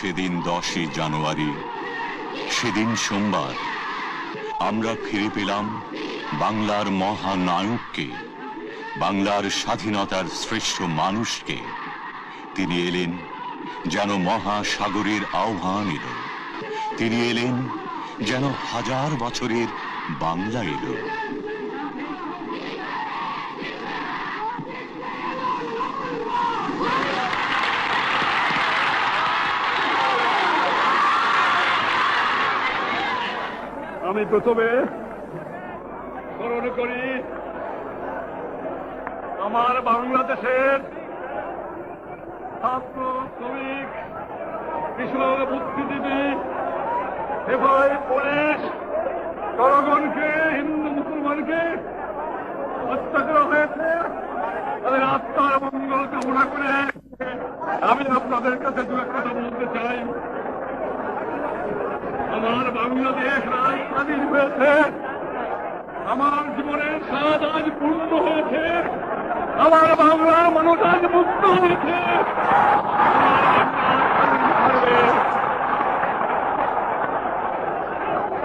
সেদিন দশই জানুয়ারি, সেদিন সোমবার। আমরা ফিরে পেলাম বাংলার মহানায়ককে, বাংলার স্বাধীনতার শ্রেষ্ঠ মানুষকে। তিনি এলেন যেন মহাসাগরের আহ্বান এলো। তিনি এলেন যেন হাজার বছরের বাংলা এলো। আমি প্রথমে স্মরণ করি, আমার বাংলাদেশের ছাত্র, শ্রমিক, কৃষক, বুদ্ধিজীবী সেবাই পুলিশ, জনগণকে, হিন্দু, মুসলমানকে হত্যা করা হয়েছে। তাদের আত্মার মঙ্গল কামনা করে আমি আপনাদের কাছে দু একটা কথা বলতে চাই। আমার বাংলাদেশ রাজ স্বাধীন হয়েছে। আমার জীবনের স্বাদ আজ পূর্ণ হয়েছে। আমার বাংলার মানুষ আজ মুক্ত হয়েছে।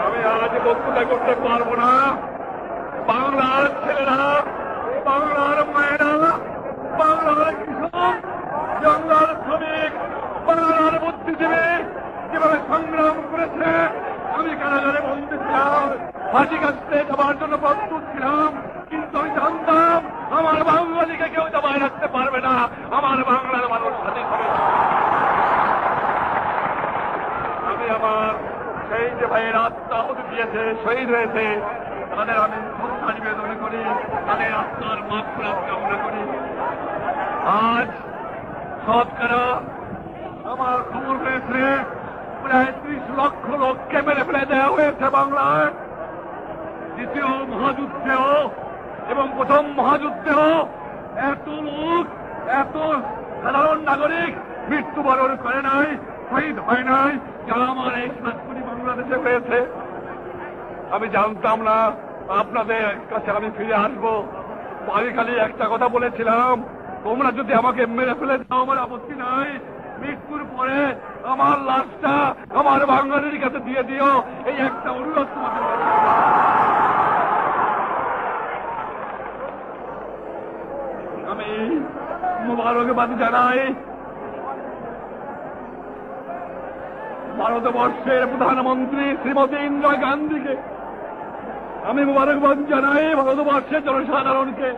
আমি আজ বক্তৃতা করতে পারব না। বাংলার ছেলেরা, বাংলার মায়েরা, বাংলার কৃষক, বাংলার শ্রমিক, বাংলার বুদ্ধিজীবী কীভাবে সংগ্রাম করেছে, আমি কারাগারে বন্দী ছিলাম, ফাঁসি কাটতে যাবার জন্য প্রস্তুত ছিলাম, কিন্তু আমি জানতাম আমার বাঙালিকে কেউ দাবায় রাখতে পারবে না, আমার বাংলার মানুষ স্বাধীন হবে আমি আমার সেই যে ভাইয়ের আত্মা হুদ দিয়েছে শহীদ হয়েছে, তাদের আমি শ্রদ্ধা নিবেদন করি, তাদের আত্মার মাত্রাত কামনা করি। আজ শতকরা আমার খবর হয়েছে প্রায় ত্রিশ লক্ষ লোককে মেরে ফেলে দেওয়া হয়েছে বাংলায়। দ্বিতীয় মহাযুদ্ধেও এবং প্রথম মহাযুদ্ধেও এত লোক, এত সাধারণ নাগরিক মৃত্যুবরণ করে নাই, শহীদ হয় নাই, যা আমার এই সাতপুরি বাংলাদেশে হয়েছে। আমি জানতাম না, আপনাদের কাছে আমি ফিরে আসব। আমি খালি একটা কথা বলেছিলাম, তোমরা যদি আমাকে মেরে ফেলে দাও, আমার আপত্তি নাই। মৃত্যুর পরে আমার লাশটা আমার বাঙালির কাছে দিয়ে দিও। এই একটা অনুরোধ তোমাদের। আমি মুবারকবাদ জানাই, ভারতবর্ষের প্রধানমন্ত্রী শ্রীমতী ইন্দিরা গান্ধীকে। আমি মুবারকবাদ জানাই ভারতবর্ষের জনসাধারণকে।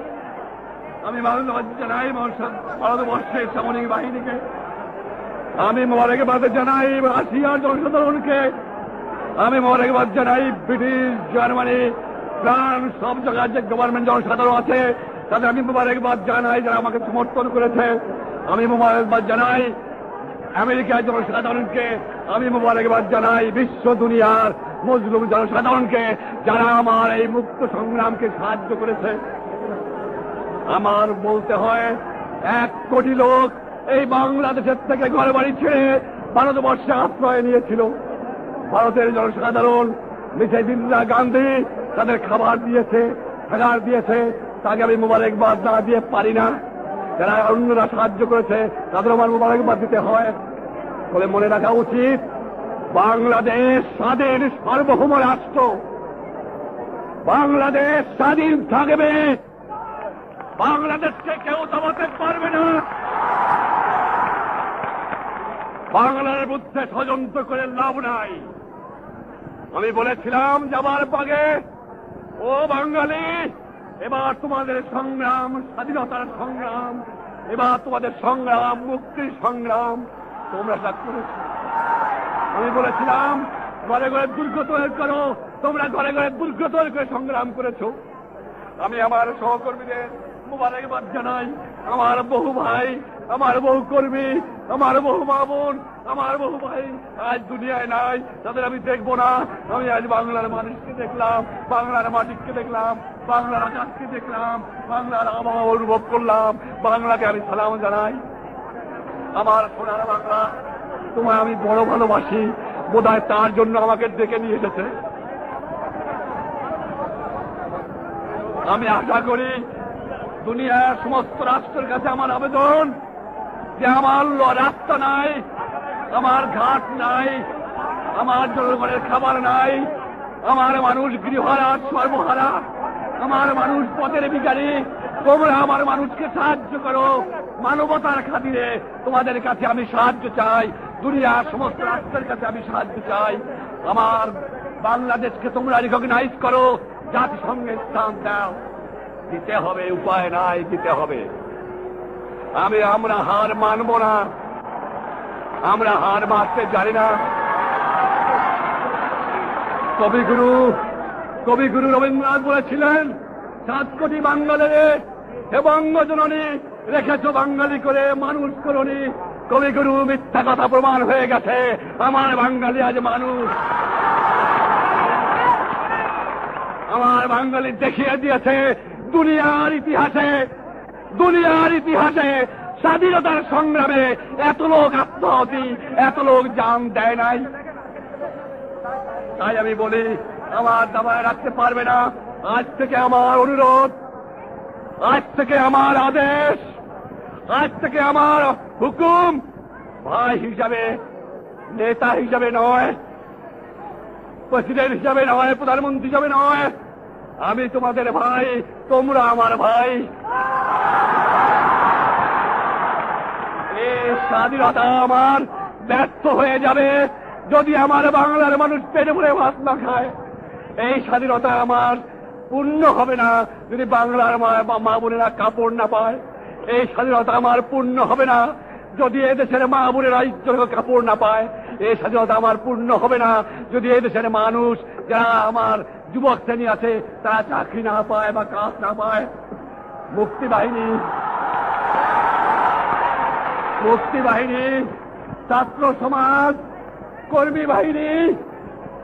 আমি মুবারকবাদ জানাই ভারতবর্ষের সামরিক বাহিনীকে। আমি মোবারকবাদ জানাই রাশিয়ার জনসাধারণকে। আমি মোবারকবাদ জানাই ব্রিটিশ, জার্মানি, ফ্রান্স, সব জায়গার যে গভর্নমেন্ট জনসাধারণ আছে, তাদের আমি মোবারকবাদ জানাই যারা আমাকে সমর্থন করেছে। আমি মোবারকবাদ জানাই আমেরিকার জনসাধারণকে। আমি মোবারকবাদ জানাই বিশ্ব দুনিয়ার মজলুম জনসাধারণকে যারা আমার এই মুক্ত সংগ্রামকে সাহায্য করেছে। আমার বলতে হয়, এক কোটি লোক এই বাংলাদেশের থেকে ঘর বাড়ি ছেড়ে ভারতবর্ষে আশ্রয় নিয়েছিল। ভারতের জনসাধারণ মিসেস ইন্দিরা গান্ধী তাদের খাবার দিয়েছে থাকার দিয়েছে। তাকে আমি মোবারকবাদ না দিয়ে পারি না। যারা অন্যরা সাহায্য করেছে তাদের আমার মোবারকবাদ দিতে হয়। তবে মনে রাখা উচিত, বাংলাদেশ স্বাধীন সার্বভৌম রাষ্ট্র। বাংলাদেশ স্বাধীন থাকবে। বাংলাদেশকে কেউ দমাতে পারবে না বাংলার মধ্যে ষড়যন্ত্র করে লাভ নাই। আমি বলেছিলাম যাবার পাগে ও বাঙালি, এবার তোমাদের সংগ্রাম, স্বাধীনতার সংগ্রাম, এবার তোমাদের সংগ্রাম, মুক্তির সংগ্রাম, তোমরা তা করেছ। আমি বলেছিলাম, ঘরে ঘরে দুর্গ তৈরি করো, তোমরা ঘরে ঘরে দুর্গ তৈরি করে সংগ্রাম করেছ। আমি আমার সহকর্মীদের মুবারকবাদ জানাই। আমার বহু ভাই, আমার বহু কর্মী, আমার বহু মা বোন, আমার বহু ভাই, আজ দুনিয়ায় নাই, তাদের আমি দেখব না। আমি আজ বাংলার মানুষকে দেখলাম, বাংলার মাটিকে দেখলাম, বাংলার আকাশকে দেখলাম, বাংলার আবহাওয়া অনুভব করলাম। বাংলাকে আমি সালাম জানাই। আমার সোনার বাংলা, তোমায় আমি বড় ভালোবাসি। বোধহয় তার জন্য আমাকে ডেকে নিয়ে এসেছে। আমি আশা করি দুনিয়ার সমস্ত রাষ্ট্রের কাছে আমার আবেদন যে আমার রাস্তা নাই, আমার ঘাট নাই, আমার জনগণের খাবার নাই, আমার মানুষ গৃহহারা সর্বহারা, আমার মানুষ পথের বিকারী তোমরা আমার মানুষকে সাহায্য করো, মানবতার খাতিরে তোমাদের কাছে আমি সাহায্য চাই, দুনিয়ার সমস্ত রাষ্ট্রের কাছে আমি সাহায্য চাই, আমার বাংলাদেশকে তোমরা রিকগনাইজ করো জাতিসংঘে স্থান দাও। দিতে হবে, উপায় নাই, দিতে হবে। আমি, আমরা হার মানব না। আমরা হার মারতে জানি না। কবিগুরু কবিগুরু রবীন্দ্রনাথ বলেছিলেন, সাত কোটি বাঙালিরে হে বঙ্গজননী রেখেছ বাঙালি করে, মানুষ করনি। কবিগুরু, মিথ্যা কথা প্রমাণ হয়ে গেছে। আমার বাঙালি আজ মানুষ। আমার বাঙালি দেখিয়ে দিয়েছে দুনিয়ার ইতিহাসে দুনিয়ার ইতিহাসে স্বাধীনতার সংগ্রামে এত লোক আত্মহতি এত লোক জান দেয় নাই। তাই আমি বলি, আমার দাবায় রাখতে পারবে না। আজ থেকে আমার অনুরোধ, আজ থেকে আমার আদেশ, আজ থেকে আমার হুকুম। ভাই হিসাবে, নেতা হিসাবে নয়, প্রেসিডেন্ট হিসাবে নয়, প্রধানমন্ত্রী হিসাবে নয় আমি তোমাদের ভাই, তোমরা আমার ভাই। এই স্বাধীনতা আমার ব্যর্থ হয়ে যাবে যদি আমার বাংলার মানুষ পেটে ভরে ভাত না খায়। এই স্বাধীনতা আমার পূর্ণ হবে না যদি বাংলার মা- মা বোনেরা কাপড় না পায়। এই স্বাধীনতা আমার পূর্ণ হবে না যদি এদেশের মা বোনেরা ইজ্জত কাপড় না পায়। এই স্বাধীনতা আমার পূর্ণ হবে না যদি এদেশের মানুষ যারা আমার যুবক শ্রেণি আছে, তারা চাকরি না পায় বা কাজ না পায়। মুক্তি বাহিনী। মুক্তি বাহিনী, ছাত্র সমাজ, কর্মী বাহিনী,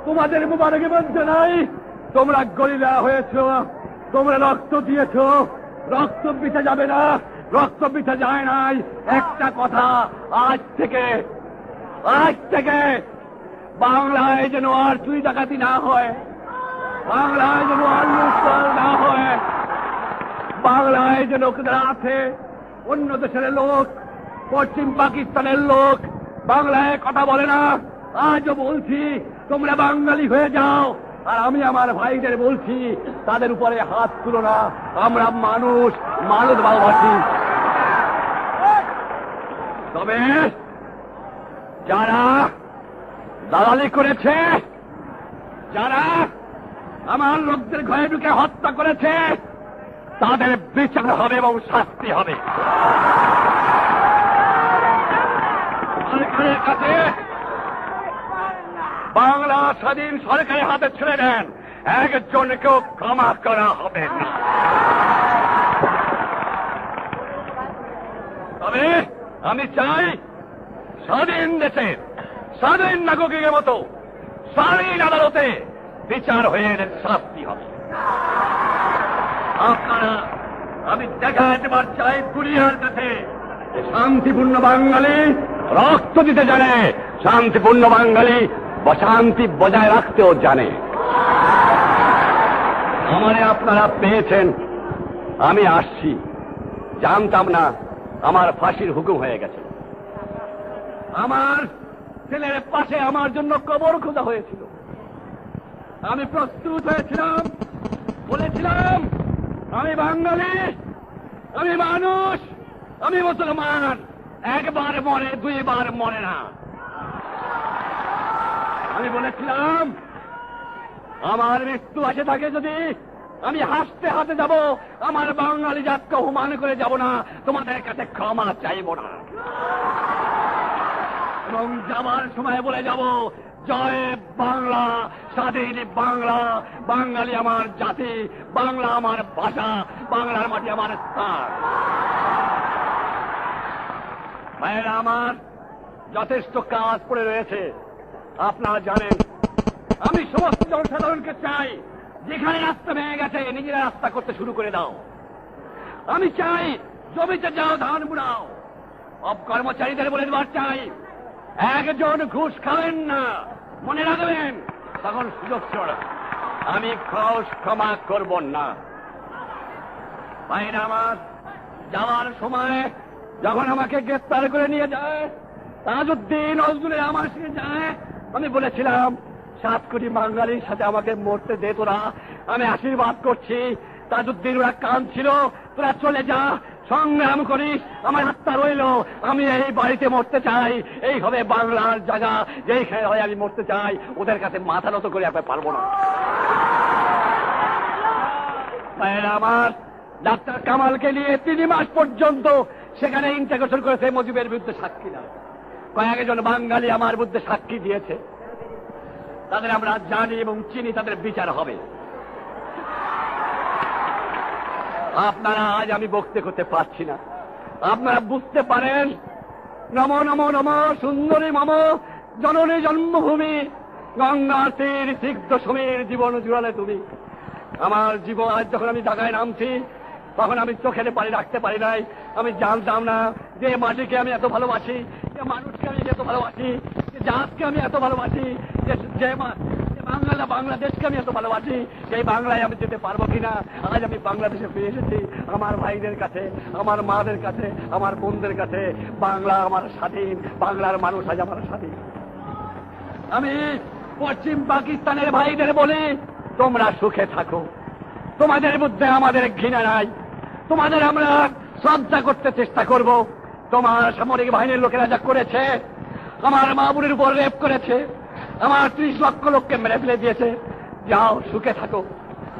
তোমাদের মুবারকবাদ জানাই তোমরা গরিলা হয়েছ, তোমরা রক্ত দিয়েছ, রক্ত পিঠে যাবে না, রক্ত পিঠে যায় নাই। একটা কথা, আজ থেকে আজ থেকে বাংলায় যেন আর চুরি ডাকাতি না হয়। বাংলায় যেন লুটপাট না হয়, বাংলায় যে লোকরা আছে, অন্য দেশের লোক, পশ্চিম পাকিস্তানের লোক, বাংলায় কথা বলে না, আজও বলছি, তোমরা বাঙালি হয়ে যাও। আর আমি আমার ভাইদের বলছি, তাদের উপরে হাত তুলো না, আমরা মানুষ মানুষ ভালোবাসি তবে যারা দালালি করেছে, যারা আমার লোকদের ঘরে ঢুকে হত্যা করেছে। তাদের বিচার হবে এবং শাস্তি হবে। সরকারের কাছে বাংলা স্বাধীন সরকারের হাতে ছেড়ে দেন। একজনকেও ক্ষমা করা হবে। না তবে আমি চাই স্বাধীন দেশের, স্বাধীন নাগরিকের মতো স্বাধীন আদালতে বিচার হয়ে এদের শাস্তি হবে। আপনারা, আমি দেখা দেবার চাই দুনিয়ার কাছে। শান্তিপূর্ণ বাঙালি রক্ত দিতে জানে। শান্তিপূর্ণ বাঙালি শান্তি বজায় রাখতেও জানে। আমারে আপনারা পেয়েছেন। আমি আসছি। জানতাম না আমার ফাঁসির হুকুম হয়ে গেছে। আমার ছেলের পাশে আমার জন্য কবর খোঁজা হয়েছিল। আমি প্রস্তুত হয়েছিলাম, বলেছিলাম, আমি বাঙালি, আমি মানুষ, আমি মুসলমান। একবার মরে, দুইবার মরে না। আমি বলেছিলাম, আমার মৃত্যু আসে থাকে যদি আমি হাসতে হাতে যাব, আমার বাঙালি জাতকে অপমান করে যাব না, তোমাদের কাছে ক্ষমা চাইব না। এবং যাবার সময় বলে যাব জয় বাংলা, স্বাধীন বাংলা, বাঙালি আমার জাতি, বাংলা আমার ভাষা, বাংলার মাটি আমার স্থান। ভাইয়েরা আমার, যথেষ্ট কাজ পড়ে রয়েছে। আপনারা জানেন, আমি সমস্ত জনসাধারণকে চাই, যেখানে রাস্তা ভেঙে গেছে, নিজেরা রাস্তা করতে শুরু করে দাও। আমি চাই, জমিতে যাও, ধান বুড়াও কর্মচারীদের বলে দেওয়ার চাই একজন ঘুষ খাবেন না, মনে রাখবেন, তখন সুযোগ না। আমি ঘুষ ক্ষমা করব না। ভাইরা আমার, যাওয়ার সময় যখন আমাকে গ্রেফতার করে নিয়ে যায়, তাজউদ্দিন নজরুলের আমার সঙ্গে যায়, আমি বলেছিলাম, সাত কোটি বাঙালির সাথে আমাকে মরতে দে তোরা। আমি আশীর্বাদ করছি। তাজউদ্দিন ওরা কান ছিল তোরা চলে যা। সংগ্রাম করি, আমার আত্মা রইল, আমি এই বাড়িতে মরতে চাই, এই হবে বাংলার জায়গা, যেইখানে হয় আমি মরতে চাই, ওদের কাছে মাথা নত করে আমি পারব না। আমার, ডাক্তার কামালকে নিয়ে তিন মাস পর্যন্ত সেখানে ইন্টাগ্রেশন করেছে মজিবের বিরুদ্ধে সাক্ষী না। কয়েকজন বাঙালি আমার বিরুদ্ধে সাক্ষী দিয়েছে। তাদের আমরা জানি এবং চিনি তাদের বিচার হবে। আপনারা আজ আমি বক্তে করতে পারছি না। আপনারা বুঝতে পারেন? নম নম নম, সুন্দরী মম, জননী জন্মভূমি, গঙ্গার তীর, সিদ্ধ সমীর জীবন জুড়ালে তুমি। আমার জীবন আজ যখন আমি ঢাকায় নামছি, তখন আমি চোখের পানি রাখতে পারি নাই। আমি জানতাম না যে মাটিকে আমি এত ভালোবাসি, যে মানুষকে আমি এত ভালোবাসি, যে জাতকে আমি এত ভালোবাসি, যে বাংলা বাংলাদেশকে আমি এত ভালোবাসি সেই বাংলায় আমি যেতে পারব কিনা? আজ আমি বাংলাদেশে ফিরে এসেছি আমার ভাইদের কাছে, আমার মাদের কাছে, আমার বোনদের কাছে। বাংলা আমার স্বাধীন, বাংলার মানুষ আজ আমার স্বাধীন। আমি পশ্চিম পাকিস্তানের ভাইদের বলি, তোমরা সুখে থাকো। তোমাদের মধ্যে আমাদের ঘৃণা নাই। তোমাদের আমরা শ্রদ্ধা করতে চেষ্টা করব। তোমার সামরিক বাহিনীর লোকেরা যা করেছে, আমার মা মামুনের উপর রেপ করেছে। আমার ত্রিশ লক্ষ লোককে মেরে ফেলে দিয়েছে। যাও, সুখে থাকো।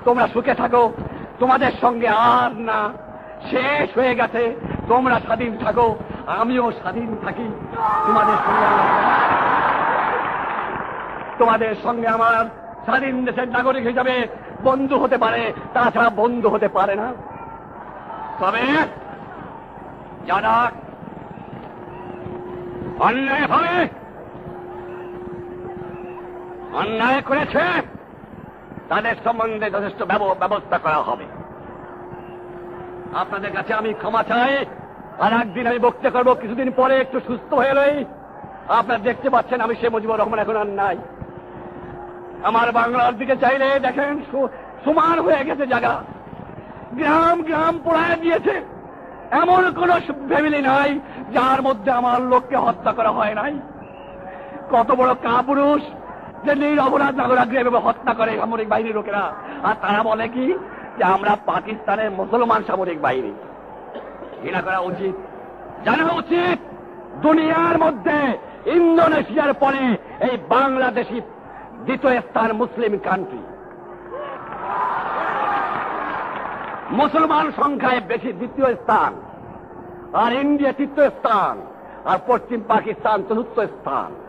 তোমরা সুখে থাকো। তোমাদের সঙ্গে আর না। শেষ হয়ে গেছে। তোমরা স্বাধীন থাকো। আমিও স্বাধীন থাকি। তোমাদের সঙ্গে তোমাদের সঙ্গে আমার স্বাধীন দেশের নাগরিক হিসাবে বন্ধু হতে পারে। তাছাড়া বন্ধু হতে পারে না। তবে যারা অন্যায় ভাবে অন্যায় করেছে, তাদের সম্বন্ধে যথেষ্ট ব্যব- ব্যবস্থা করা হবে। আপনাদের কাছে আমি ক্ষমা চাই, আর একদিন আমি বক্তৃতা করব, কিছুদিন পরে একটু সুস্থ হয়ে রই। আপনারা দেখতে পাচ্ছেন, আমি সে মুজিবুর রহমান এখন আর নাই। আমার বাংলার দিকে চাইলে দেখেন সমান হয়ে গেছে জায়গা। গ্রাম গ্রাম পোড়ায় দিয়েছে। এমন কোন ফ্যামিলি নাই, যার মধ্যে আমার লোককে হত্যা করা হয় নাই। কত বড় কাপুরুষ যে নিরপরাধ নাগরাগ্রে এভাবে হত্যা করে সামরিক বাহিনীর লোকেরা। আর তারা বলে কি? যে আমরা পাকিস্তানের মুসলমান সামরিক বাহিনী। ঘৃণা করা উচিত। জানা উচিত, দুনিয়ার মধ্যে ইন্দোনেশিয়ার পরে এই বাংলাদেশি দ্বিতীয় স্থান মুসলিম কান্ট্রি মুসলমান সংখ্যায় বেশি দ্বিতীয় স্থান। আর ইন্ডিয়া তৃতীয় স্থান। আর পশ্চিম পাকিস্তান চতুর্থ স্থান।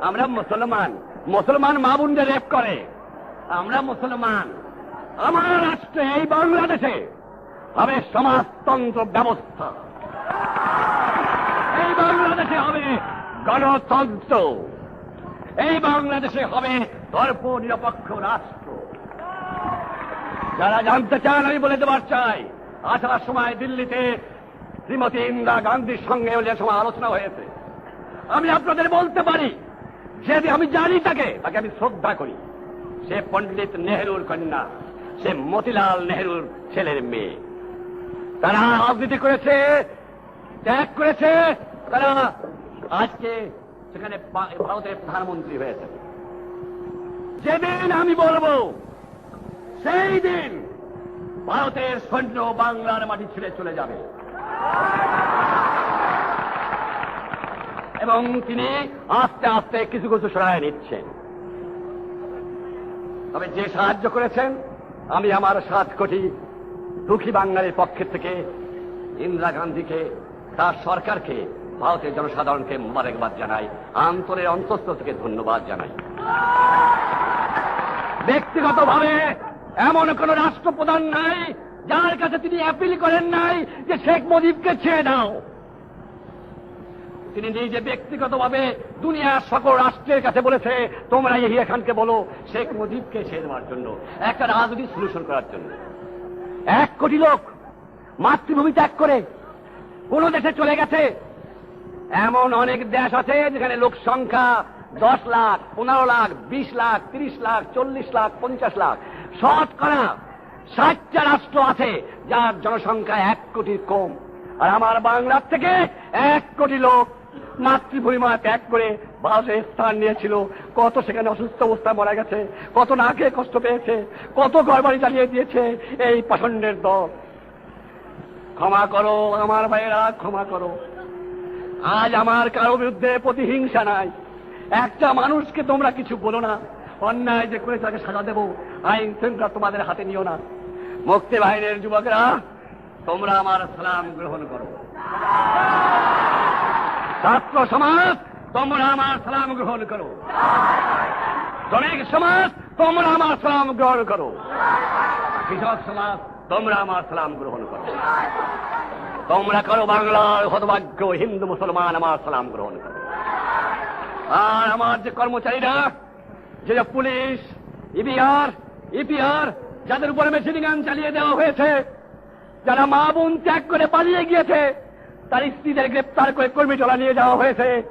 আমরা মুসলমান। মুসলমান মা বোনদের রেপ করে। আমরা মুসলমান। আমার রাষ্ট্রে এই বাংলাদেশে হবে সমাজতন্ত্র ব্যবস্থা। এই বাংলাদেশে হবে গণতন্ত্র। এই বাংলাদেশে হবে ধর্ম নিরপেক্ষ রাষ্ট্র। যারা জানতে চান, আমি বলে দেবার চাই, আসার সময় দিল্লিতে শ্রীমতী ইন্দিরা গান্ধীর সঙ্গে সময় আলোচনা হয়েছে। আমি আপনাদের বলতে পারি যে আমি জানি তাকে। তাকে আমি শ্রদ্ধা করি। সে পণ্ডিত নেহরুর কন্যা। সে মতিলাল নেহরুর ছেলের মেয়ে। তারা রাজনীতি করেছে, ত্যাগ করেছে। তারা আজকে সেখানে ভারতের প্রধানমন্ত্রী হয়েছে। যেদিন আমি বলব, সেই দিন ভারতের সৈন্য বাংলার মাটি ছেড়ে চলে যাবে। এবং তিনি আস্তে আস্তে কিছু কিছু সরায় নিচ্ছেন। তবে যে সাহায্য করেছেন, আমি আমার সাত কোটি দুঃখী বাঙালির পক্ষের থেকে ইন্দিরা গান্ধীকে, তার সরকারকে, ভারতের জনসাধারণকে মোবারকবাদ জানাই, আন্তরের অন্তস্থ থেকে ধন্যবাদ জানাই। ব্যক্তিগতভাবে এমন কোন রাষ্ট্রপ্রধান নাই, যার কাছে তিনি অ্যাপিল করেন নাই যে শেখ মুজিবকে ছেড়ে দাও। তিনি নিজে ব্যক্তিগতভাবে দুনিয়ার সকল রাষ্ট্রের কাছে বলেছে, তোমরা ইহিয়া খানকে বলো, শেখ মুজিবকে ছেড়ে দেওয়ার জন্য, একটা রাজনৈতিক সলিউশন করার জন্য। এক কোটি লোক মাতৃভূমি ত্যাগ করে কোন দেশে চলে গেছে। এমন অনেক দেশ আছে যেখানে লোক সংখ্যা দশ লাখ, পনেরো লাখ, বিশ লাখ, তিরিশ লাখ, চল্লিশ লাখ, পঞ্চাশ লাখ। শতকরা ষাটটা রাষ্ট্র আছে যার জনসংখ্যা এক কোটির কম। আর আমার বাংলার থেকে এক কোটি লোক মাতৃভূমিমা ত্যাগ করে ভারতে স্থান নিয়েছিল। কত সেখানে অসুস্থ অবস্থায় মারা গেছে, কত না খেয়ে কষ্ট পেয়েছে, কত ঘর বাড়ি চালিয়ে দিয়েছে এই পাষণ্ডের দল। ক্ষমা করো আমার ভাইয়েরা, ক্ষমা করো। আজ আমার কারও বিরুদ্ধে প্রতিহিংসা নাই। একটা মানুষকে তোমরা কিছু বলো না। অন্যায় যে করে তাকে সাজা দেবো, আইন শৃঙ্খলা তোমাদের হাতে নিও না। মুক্তি বাহিনীর যুবকরা, তোমরা আমার সালাম গ্রহণ করো। ছাত্র সমাজ, তোমরা আমার সালাম গ্রহণ করো। শ্রমিক সমাজ, তোমরা আমার সালাম গ্রহণ করো। কৃষক সমাজ, তোমরা আমার সালাম গ্রহণ করো। তোমরা করো বাংলার হতভাগ্য, হিন্দু, মুসলমান, আমার সালাম গ্রহণ করো। আর আমার যে কর্মচারীরা, যে পুলিশ ইবিআর ইপিআর, যাদের উপরে মেশিন গান চালিয়ে দেওয়া হয়েছে, যারা মা বোন ত্যাগ করে পালিয়ে গিয়েছে তার স্ত্রীদের গ্রেপ্তার করে কর্মীটলা নিয়ে যাওয়া হয়েছে।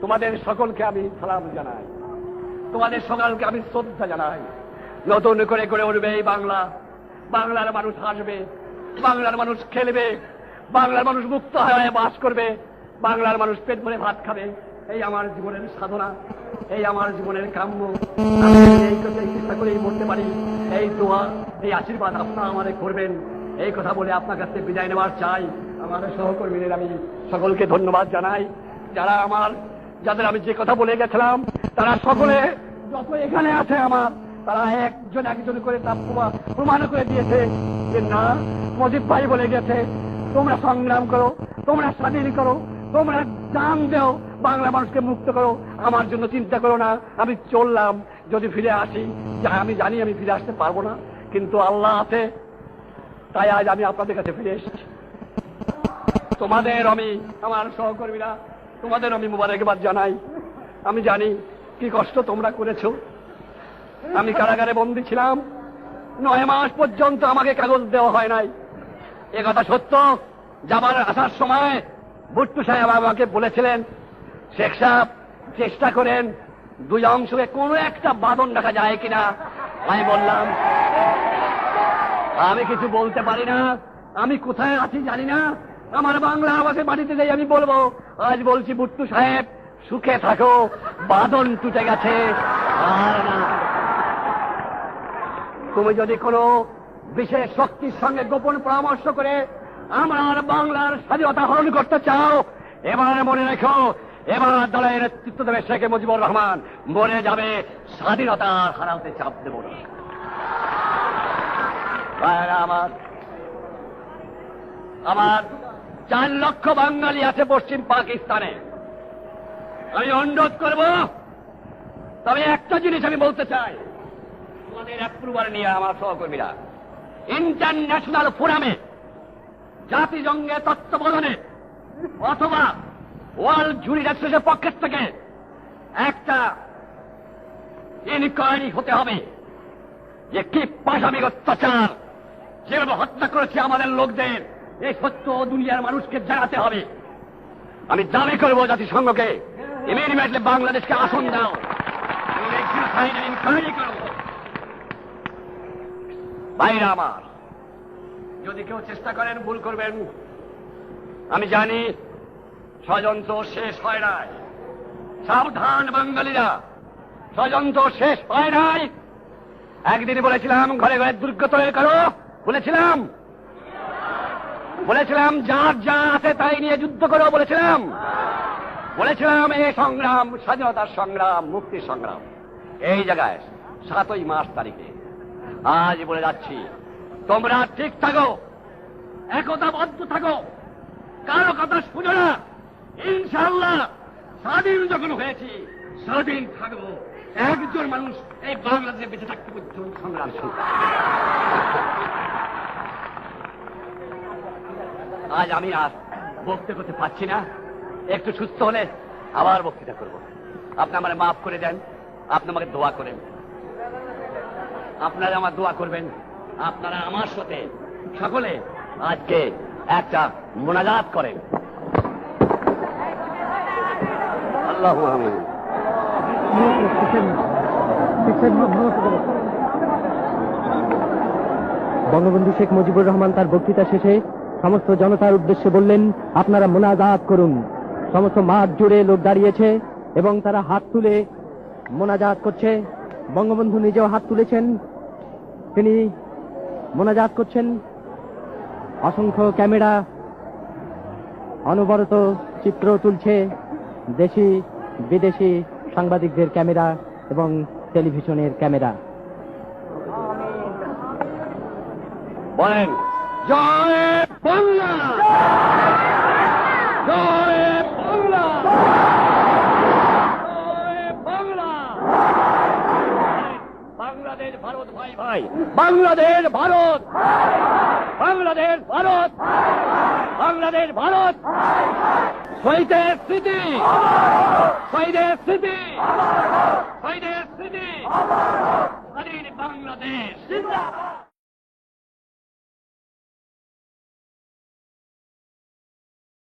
তোমাদের সকলকে আমি সালাম জানাই। তোমাদের সকলকে আমি শ্রদ্ধা জানাই। নতুন করে গড়ে উঠবে এই বাংলা। বাংলার মানুষ হাসবে, বাংলার মানুষ খেলবে, বাংলার মানুষ মুক্ত হয়ে বাস করবে, বাংলার মানুষ পেট ভরে ভাত খাবে। এই আমার জীবনের সাধনা, এই আমার জীবনের কাম্য। আমি এই চেষ্টা করেই বলতে পারি। এই দোয়া, এই আশীর্বাদ আপনারা আমাদের করবেন। এই কথা বলে আপনার কাছে বিদায় নেওয়ার চাই। আমার সহকর্মীদের আমি সকলকে ধন্যবাদ জানাই। যারা আমার, যাদের আমি যে কথা বলে গেছিলাম, তারা সকলে যত এখানে আছে আমার, তারা একজন একজন করে তা প্রমা- প্রমাণ করে দিয়েছে যে না, মজিদ ভাই বলে গেছে, তোমরা সংগ্রাম করো, তোমরা স্বাধীন করো, তোমরা দান দেও, বাংলা মানুষকে মুক্ত করো। আমার জন্য চিন্তা করো না, আমি চললাম। যদি ফিরে আসি, যা আমি জানি আমি ফিরে আসতে পারব না। কিন্তু আল্লাহ আছে তাই আজ আমি আপনাদের কাছে ফিরে এসেছি। তোমাদের আমি, আমার সহকর্মীরা, তোমাদের আমি মুবারকবাদ জানাই। আমি জানি কি কষ্ট তোমরা করেছ। আমি কারাগারে বন্দি ছিলাম। নয় মাস পর্যন্ত আমাকে কাগজ দেওয়া হয় নাই। এ কথা সত্য, যাবার আসার সময় ভুট্টু সাহেব আমাকে বলেছিলেন, শেখ সাহেব, চেষ্টা করেন, দুই অংশকে কোনো একটা বাদন রাখা যায় কিনা? আমি বললাম আমি কিছু বলতে পারি না। আমি কোথায় আছি জানি না। আমার বাংলা আবাসে বাড়িতে যাই আমি বলব, আজ বলছি বুট্টু সাহেব, সুখে থাকো, বাদন টুটে গেছে তুমি যদি কোনো বিশেষ শক্তির সঙ্গে গোপন পরামর্শ করে আমার বাংলার স্বাধীনতা হরণ করতে চাও, এবার মনে রেখো, এবার দলের নেতৃত্ব দেবে শেখ মুজিবুর রহমান। মনে যাবে স্বাধীনতা হারাতে চাপ দেব না। আমার আমার চার লক্ষ বাঙালি আছে পশ্চিম পাকিস্তানে। আমি অনুরোধ করব, তবে একটা জিনিস আমি বলতে চাই। তোমাদের অ্যাপ্রুভাল নিয়ে আমার সহকর্মীরা ইন্টারন্যাশনাল ফোরামে জাতিসংঘের তত্ত্বাবধানে অথবা ওয়ার্ল্ড জুরি অ্যাসোসিয়েশনের পক্ষের থেকে একটা ইনকোয়ারি হতে হবে যে কি পাশামিক অত্যাচার যেভাবে হত্যা করেছে আমাদের লোকদের, এই সত্য দুনিয়ার মানুষকে জানাতে হবে। আমি দাবি করব জাতিসংঘকে, ইমিডিয়েটলি বাংলাদেশকে আসন দাও। ভাইরা আমার, যদি কেউ চেষ্টা করেন, ভুল করবেন। আমি জানি, ষড়যন্ত্র শেষ হয় নাই। সাবধান বাঙালিরা, ষড়যন্ত্র শেষ হয় নাই। একদিন বলেছিলাম, ঘরে ঘরে দুর্গত করো বলেছিলাম। বলেছিলাম, যার যা আছে তাই নিয়ে যুদ্ধ করো, বলেছিলাম। বলেছিলাম এই সংগ্রাম স্বাধীনতার সংগ্রাম মুক্তির সংগ্রাম। এই জায়গায় সাতই মার্চ তারিখে আজ বলে যাচ্ছি, তোমরা ঠিক থাকো, একতাবদ্ধ থাকো, কারও কথা শুনো না। ইনশাল্লাহ স্বাধীন যখন হয়েছি, স্বাধীন থাকব। একজন মানুষ এই বাংলাদেশে বেঁচে থাকতে পর্যন্ত সংগ্রাম। আজ আমি আর বক্তৃতা করতে পারছি না। একটু সুস্থ হলে আবার বক্তৃতা করব। আপনি আমার মাফ করে দেন, আপনি আমাকে দোয়া করেন। আপনারা আমার দোয়া করবেন, আপনারা আমার সাথে সকলে আজকে একটা মোনাজাত করেন। আল্লাহ আমিন বঙ্গবন্ধু শেখ মুজিবুর রহমান তার বক্তৃতা শেষে সমস্ত জনতার উদ্দেশ্যে বললেন, আপনারা মোনাজাত করুন। সমস্ত মাঠ জুড়ে লোক দাঁড়িয়েছে এবং তারা হাত তুলে মোনাজাত করছে। বঙ্গবন্ধু নিজেও হাত তুলেছেন। তিনি মোনাজাত করছেন। অসংখ্য ক্যামেরা, অনবরত চিত্র তুলছে দেশি বিদেশি সাংবাদিকদের ক্যামেরা এবং টেলিভিশনের ক্যামেরা। বলেন। জয় বাংলা! জয় বাংলা! বাংলাদেশ ভারত ভাই ভাই! বাংলাদেশ ভারত! বাংলাদেশ ভারত! বাংলাদেশ ভারত! শহীদের স্মৃতি শহীদের স্মৃতি শহীদের স্মৃতি স্বাধীন বাংলাদেশ